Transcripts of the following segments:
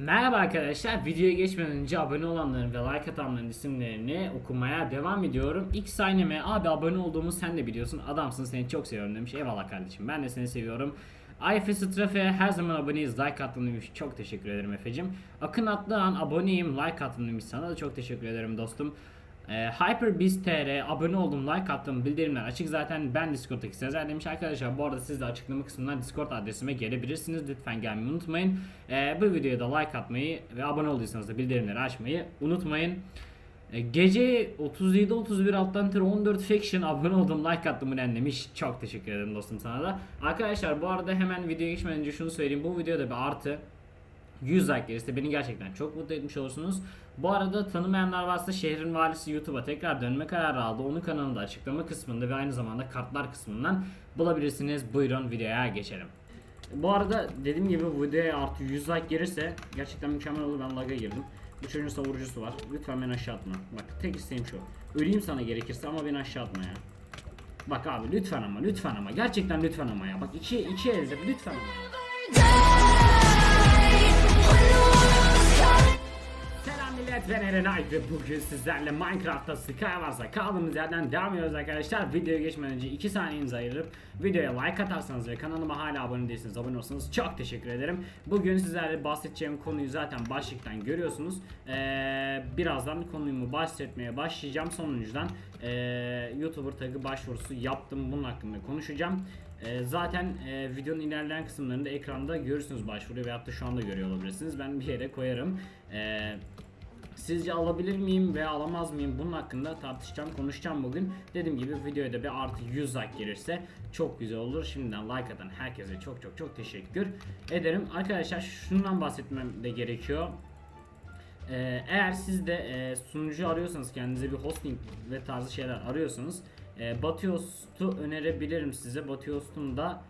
Merhaba arkadaşlar, videoya geçmeden önce abone olanların ve like atanların isimlerini okumaya devam ediyorum. İlk sahneme abi abone olduğumu sen de biliyorsun, adamsın seni çok seviyorum demiş. Eyvallah kardeşim, ben de seni seviyorum. Ayfe Strafe her zaman aboneyiz, like attın demiş. Çok teşekkür ederim Efe'cim. Akın Atlıhan aboneyim, like attın demiş. Sana da çok teşekkür ederim dostum. Ee, HyperBeast abone oldum, like attım, bildirimler açık zaten ben Discord'daki Sezer demiş arkadaşlar. Bu arada siz de açıklama kısmından Discord adresime gelebilirsiniz. Lütfen gelmeyi unutmayın. Ee, bu videoya da like atmayı ve abone olduysanız da bildirimleri açmayı unutmayın. Ee, gece 37-31 alttan tır 14 Faction abone oldum, like attım ulan demiş. Çok teşekkür ederim dostum sana da. Arkadaşlar bu arada hemen videoya geçmeden önce şunu söyleyeyim. Bu videoda bir artı 100 like gelirse beni gerçekten çok mutlu etmiş olursunuz. Bu arada tanımayanlar varsa şehrin valisi YouTube'a tekrar dönme kararı aldı. Onun kanalında açıklama kısmında ve aynı zamanda kartlar kısmından bulabilirsiniz. Buyurun videoya geçelim. Bu arada dediğim gibi bu videoya artı 100 like gelirse gerçekten mükemmel olur. Ben lag'a girdim. Bu çocuğun savurucusu var. Lütfen beni aşağı atma. Bak tek isteğim şu. Öleyim sana gerekirse ama beni aşağı atma ya. Bak abi lütfen ama lütfen ama gerçekten lütfen ama ya. Bak iki iki elde lütfen ama Millet ben Eren Ay ve bugün sizlerle Minecraft'ta Skywars'a kaldığımız yerden devam ediyoruz arkadaşlar. Videoya geçmeden önce 2 saniyenizi ayırıp videoya like atarsanız ve kanalıma hala abone değilseniz abone olursanız çok teşekkür ederim. Bugün sizlerle bahsedeceğim konuyu zaten başlıktan görüyorsunuz. Ee, birazdan konumu bahsetmeye başlayacağım. Sonuncudan ee, YouTuber tagı başvurusu yaptım. Bunun hakkında konuşacağım. Ee, zaten e, videonun ilerleyen kısımlarında ekranda görürsünüz başvuruyu veyahut da şu anda görüyor olabilirsiniz. Ben bir yere koyarım. Ee, Sizce alabilir miyim veya alamaz mıyım bunun hakkında tartışacağım konuşacağım bugün. Dediğim gibi videoya da bir artı 100 like gelirse çok güzel olur. Şimdiden like atan herkese çok çok çok teşekkür ederim. Arkadaşlar şundan bahsetmem de gerekiyor. Ee, eğer siz de e, sunucu arıyorsanız kendinize bir hosting ve tarzı şeyler arıyorsanız e, Batiost'u önerebilirim size. Batiost'un da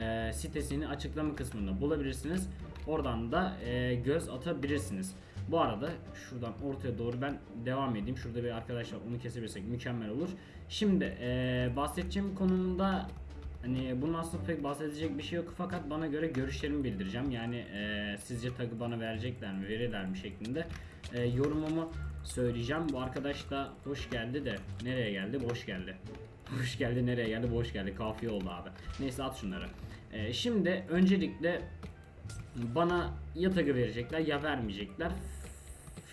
e, sitesini açıklama kısmında bulabilirsiniz. Oradan da e, göz atabilirsiniz. Bu arada şuradan ortaya doğru ben devam edeyim. Şurada bir arkadaşlar onu kesebilirsek mükemmel olur. Şimdi e, bahsedeceğim konumda hani bunun aslında pek bahsedecek bir şey yok fakat bana göre görüşlerimi bildireceğim. Yani e, sizce tagı bana verecekler mi verirler mi şeklinde e, yorumumu söyleyeceğim. Bu arkadaş da hoş geldi de nereye geldi? Boş geldi. Hoş geldi nereye geldi? Boş geldi. Kafiye oldu abi. Neyse at şunları. E, şimdi öncelikle bana ya tagı verecekler ya vermeyecekler.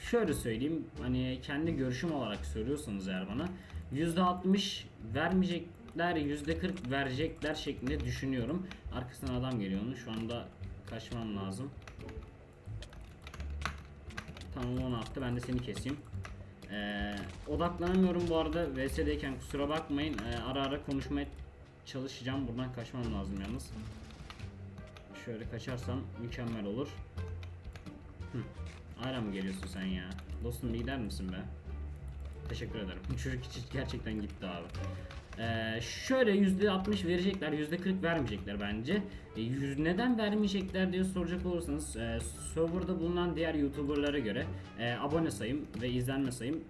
Şöyle söyleyeyim hani kendi görüşüm olarak söylüyorsanız eğer bana %60 vermeyecekler %40 verecekler şeklinde düşünüyorum. Arkasından adam geliyor onun şu anda kaçmam lazım. Tamam onu attı ben de seni keseyim. Ee, odaklanamıyorum bu arada VS'deyken kusura bakmayın Ee, ara ara konuşmaya çalışacağım buradan kaçmam lazım yalnız. Şöyle kaçarsam mükemmel olur. Hı. Mı geliyorsun sen ya? Dostum gider misin be? Teşekkür ederim. Çocuk hiç gerçekten gitti abi. Ee, şöyle %60 verecekler, %40 vermeyecekler bence. E, yüz, neden vermeyecekler diye soracak olursanız e, serverda bulunan diğer YouTuber'lara göre e, abone sayım ve izlenme sayım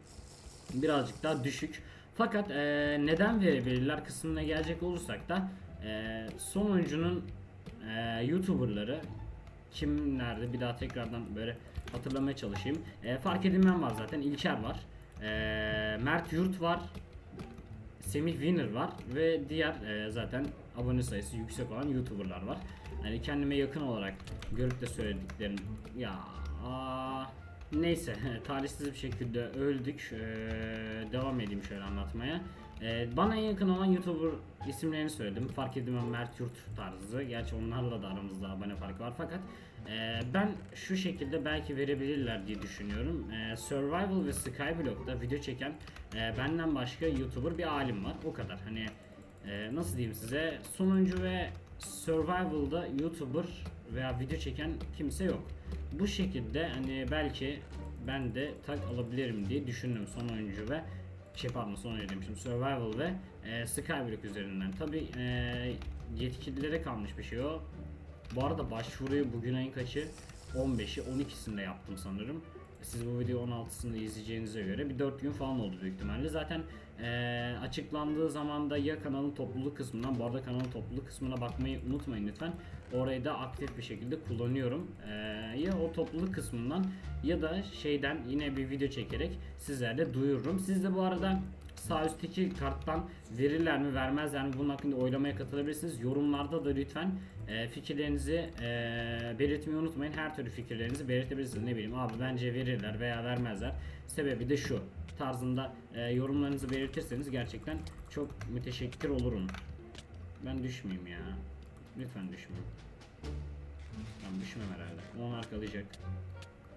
birazcık daha düşük. Fakat e, neden verebilirler kısmına gelecek olursak da e, sonuncunun e, YouTuber'ları kimlerdi bir daha tekrardan böyle hatırlamaya çalışayım. E, fark edilmem var zaten. İlker var. E, Mert Yurt var. Semih Winner var ve diğer e, zaten abone sayısı yüksek olan YouTuber'lar var. Yani kendime yakın olarak görüp de söylediklerim ya aa, neyse talihsiz bir şekilde öldük. E, devam edeyim şöyle anlatmaya. E, bana en yakın olan YouTuber isimlerini söyledim. Fark edilmem Mert Yurt tarzı. Gerçi onlarla da aramızda abone farkı var fakat e, ben şu şekilde belki verebilirler diye düşünüyorum. E, Survival ve Skyblock'ta video çeken e, benden başka YouTuber bir alim var. O kadar. Hani e, nasıl diyeyim size sonuncu ve Survival'da YouTuber veya video çeken kimse yok. Bu şekilde hani belki ben de tag alabilirim diye düşündüm son oyuncu ve şey pardon son oyuncu demişim Survival ve e, Skyblock üzerinden. Tabi e, yetkililere kalmış bir şey o. Bu arada başvuruyu bugün ayın kaçı? 15'i 12'sinde yaptım sanırım. Siz bu video 16'sında izleyeceğinize göre bir 4 gün falan oldu büyük ihtimalle. Zaten eee, açıklandığı zaman da ya kanalın topluluk kısmından bu arada kanalın topluluk kısmına bakmayı unutmayın lütfen. Orayı da aktif bir şekilde kullanıyorum. Ee, ya o topluluk kısmından ya da şeyden yine bir video çekerek sizlerle duyururum. Siz de bu arada sağ üstteki karttan verirler mi vermezler mi bunun hakkında oylamaya katılabilirsiniz. Yorumlarda da lütfen e, fikirlerinizi e, belirtmeyi unutmayın. Her türlü fikirlerinizi belirtebilirsiniz. Ne bileyim abi bence verirler veya vermezler. Sebebi de şu tarzında e, yorumlarınızı belirtirseniz gerçekten çok müteşekkir olurum. Ben düşmeyeyim ya. Lütfen düşmeyeyim. Ben düşmem herhalde. 10 arkalayacak.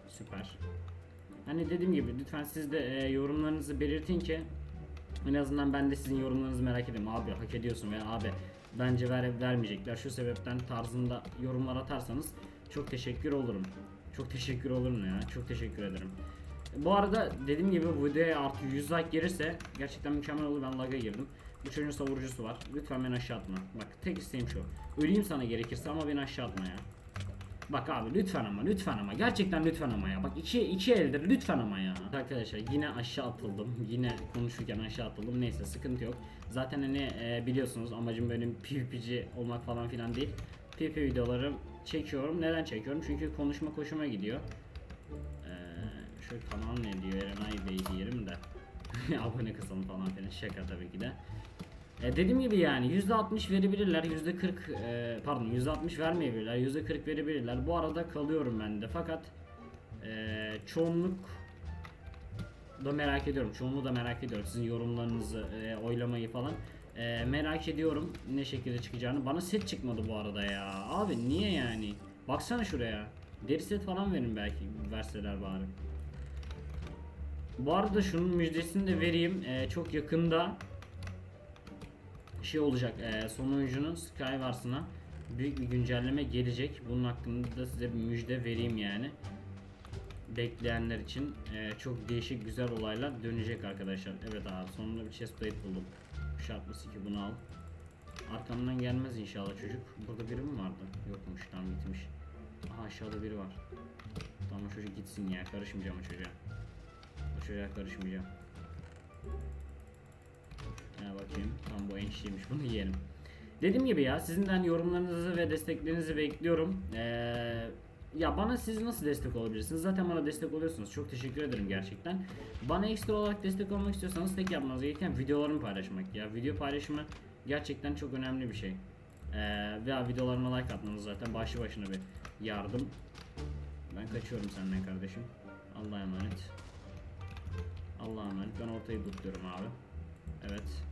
Süper. Hani dediğim gibi lütfen siz de e, yorumlarınızı belirtin ki en azından ben de sizin yorumlarınızı merak edeyim. Abi hak ediyorsun veya abi bence ver, vermeyecekler şu sebepten tarzında yorumlar atarsanız çok teşekkür olurum. Çok teşekkür olurum ya. Çok teşekkür ederim. Bu arada dediğim gibi videoya artı 100 like gelirse gerçekten mükemmel olur. Ben lag'a girdim. Bu çocuğun savurucusu var. Lütfen beni aşağı atma. Bak tek isteğim şu. Öleyim sana gerekirse ama beni aşağı atma ya. Bak abi lütfen ama lütfen ama gerçekten lütfen ama ya. Bak iki, iki eldir lütfen ama ya. Arkadaşlar yine aşağı atıldım. Yine konuşurken aşağı atıldım. Neyse sıkıntı yok. Zaten hani e, biliyorsunuz amacım benim PvP'ci olmak falan filan değil. PvP videoları çekiyorum. Neden çekiyorum? Çünkü konuşma hoşuma gidiyor. Şu kanal ne diyor Erenay Bey diyelim de. Abone kısalım falan filan. Şaka tabii ki de. E, dediğim gibi yani %60 verebilirler, %40 e, pardon %60 vermeyebilirler, %40 verebilirler. Bu arada kalıyorum ben de fakat e, çoğunluk da merak ediyorum. Çoğunluğu da merak ediyorum. Sizin yorumlarınızı, e, oylamayı falan. E, merak ediyorum ne şekilde çıkacağını. Bana set çıkmadı bu arada ya. Abi niye yani? Baksana şuraya. Deri set falan verin belki verseler bari. Bu arada şunun müjdesini de vereyim. E, çok yakında şey olacak. E, son oyuncunun Skywars'ına büyük bir güncelleme gelecek. Bunun hakkında da size bir müjde vereyim yani. Bekleyenler için e, çok değişik güzel olaylar dönecek arkadaşlar. Evet abi sonunda bir chestplate buldum. Şartlısı ki bunu al. Arkamdan gelmez inşallah çocuk. Burada biri mi vardı? Yokmuş tamam gitmiş. Aha aşağıda biri var. Tamam çocuk gitsin ya karışmayacağım o çocuğa. Çocuğa karışmayacağım. Ha bakayım. Tam bu enşiymiş. Bunu yiyelim. Dediğim gibi ya sizinden yorumlarınızı ve desteklerinizi bekliyorum. Ee, ya bana siz nasıl destek olabilirsiniz? Zaten bana destek oluyorsunuz. Çok teşekkür ederim gerçekten. Bana ekstra olarak destek olmak istiyorsanız tek yapmanız gereken videolarımı paylaşmak. Ya video paylaşımı gerçekten çok önemli bir şey. Ee, veya videolarıma like atmanız zaten başlı başına bir yardım. Ben kaçıyorum senden kardeşim. Allah'a emanet. Allah'a emanet. Ben ortayı tutuyorum abi. Evet.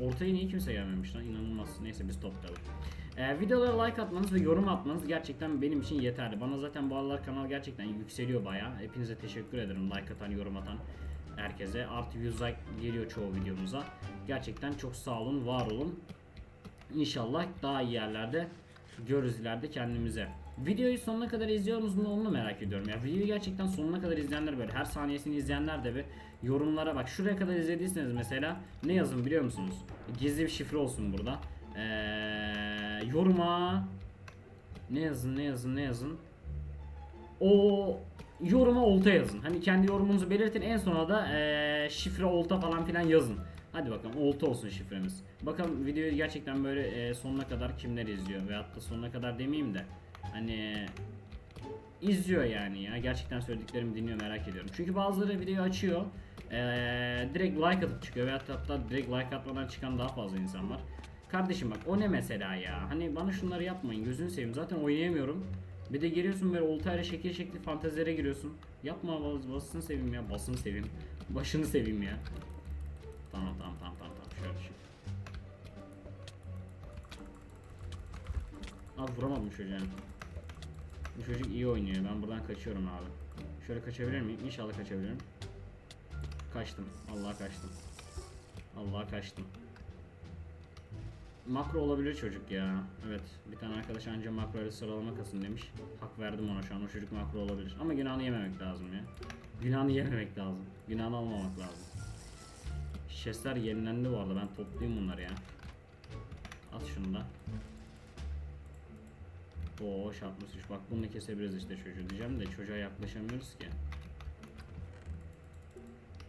Ortaya niye kimse gelmemiş lan? İnanılmaz. Neyse biz toplayalım. Ee, videolara like atmanız ve yorum atmanız gerçekten benim için yeterli. Bana zaten bu aralar kanal gerçekten yükseliyor bayağı. Hepinize teşekkür ederim like atan, yorum atan herkese. Artı 100 like geliyor çoğu videomuza. Gerçekten çok sağ olun, var olun. İnşallah daha iyi yerlerde görürüz ileride kendimize. Videoyu sonuna kadar izliyor musunuz onu merak ediyorum ya. Videoyu gerçekten sonuna kadar izleyenler böyle her saniyesini izleyenler de bir yorumlara bak. Şuraya kadar izlediyseniz mesela ne yazın biliyor musunuz? Gizli bir şifre olsun burada. Ee, yoruma ne yazın ne yazın ne yazın? O yoruma olta yazın. Hani kendi yorumunuzu belirtin en sona da ee, şifre olta falan filan yazın. Hadi bakalım olta olsun şifremiz. Bakalım videoyu gerçekten böyle ee, sonuna kadar kimler izliyor veyahut da sonuna kadar demeyeyim de hani izliyor yani ya gerçekten söylediklerimi dinliyor merak ediyorum. Çünkü bazıları videoyu açıyor ee, direkt like atıp çıkıyor veyahut hatta direkt like atmadan çıkan daha fazla insan var. Kardeşim bak o ne mesela ya hani bana şunları yapmayın gözünü seveyim zaten oynayamıyorum. Bir de geliyorsun böyle oltayla şekil şekli fantezilere giriyorsun. Yapma bas, basını seveyim ya basını seveyim. Başını seveyim ya. Tamam tamam tamam tamam tamam şöyle şey. Abi vuramadım çocuğa. Bu çocuk iyi oynuyor. Ben buradan kaçıyorum abi. Şöyle kaçabilir miyim? İnşallah kaçabilirim. Kaçtım. Allah'a kaçtım. Allah'a kaçtım. Makro olabilir çocuk ya. Evet. Bir tane arkadaş anca makro ile sıralama kasın demiş. Hak verdim ona şu an. O çocuk makro olabilir. Ama günahını yememek lazım ya. Günahını yememek lazım. Günahını almamak lazım. Şesler yenilendi bu arada. Ben toplayayım bunları ya. At şunu da. Oo şartmış. Bak bunu kesebiliriz işte çocuğu diyeceğim de çocuğa yaklaşamıyoruz ki.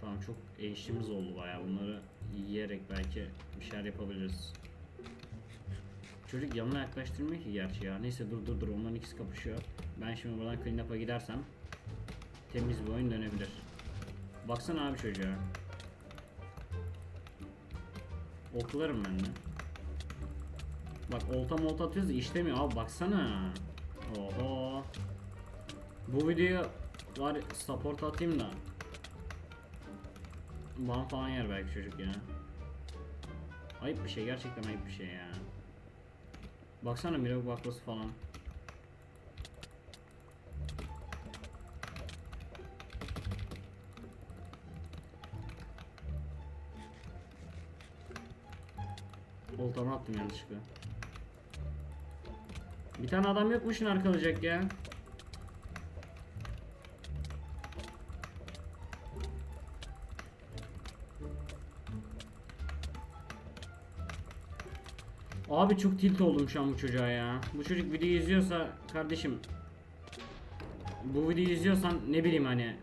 Tamam çok eğişimiz oldu bayağı. Bunları yiyerek belki bir şeyler yapabiliriz. Çocuk yanına yaklaştırmıyor ki gerçi ya. Neyse dur dur dur onların ikisi kapışıyor. Ben şimdi buradan clean up'a gidersem temiz bir oyun dönebilir. Baksana abi çocuğa. Oklarım ben de. Bak olta molta atıyoruz da işlemiyor abi baksana. Oho. Bu videoya var support atayım da. Ban falan yer belki çocuk ya. Ayıp bir şey gerçekten ayıp bir şey ya. Baksana Miro baklası falan. Oltamı attım yanlışlıkla. Bir tane adam yok mu şunu arkalayacak ya? Abi çok tilt oldum şu an bu çocuğa ya. Bu çocuk videoyu izliyorsa kardeşim bu videoyu izliyorsan ne bileyim hani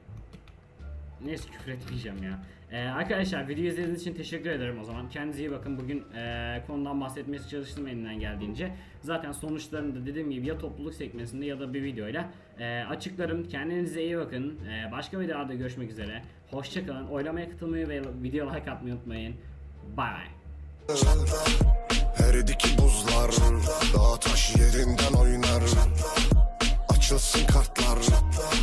Neyse küfür etmeyeceğim ya. Ee, arkadaşlar video izlediğiniz için teşekkür ederim o zaman. Kendinize iyi bakın. Bugün ee, konudan bahsetmeye çalıştım elinden geldiğince. Zaten sonuçlarını da dediğim gibi ya topluluk sekmesinde ya da bir videoyla ee, açıklarım. Kendinize iyi bakın. Ee, başka videolarda görüşmek üzere. Hoşçakalın. Oylamaya katılmayı ve video like atmayı unutmayın. Bye bye. Eridi ki buzlar Dağ taş yerinden oynar. Açılsın kartlar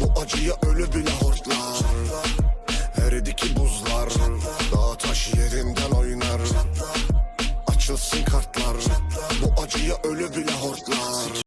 Bu acıya ölü bile hortlar. Eridi ki buzlar Dağ taş yerinden oynar. Açılsın kartlar Bu acıya ölü bile hortlar.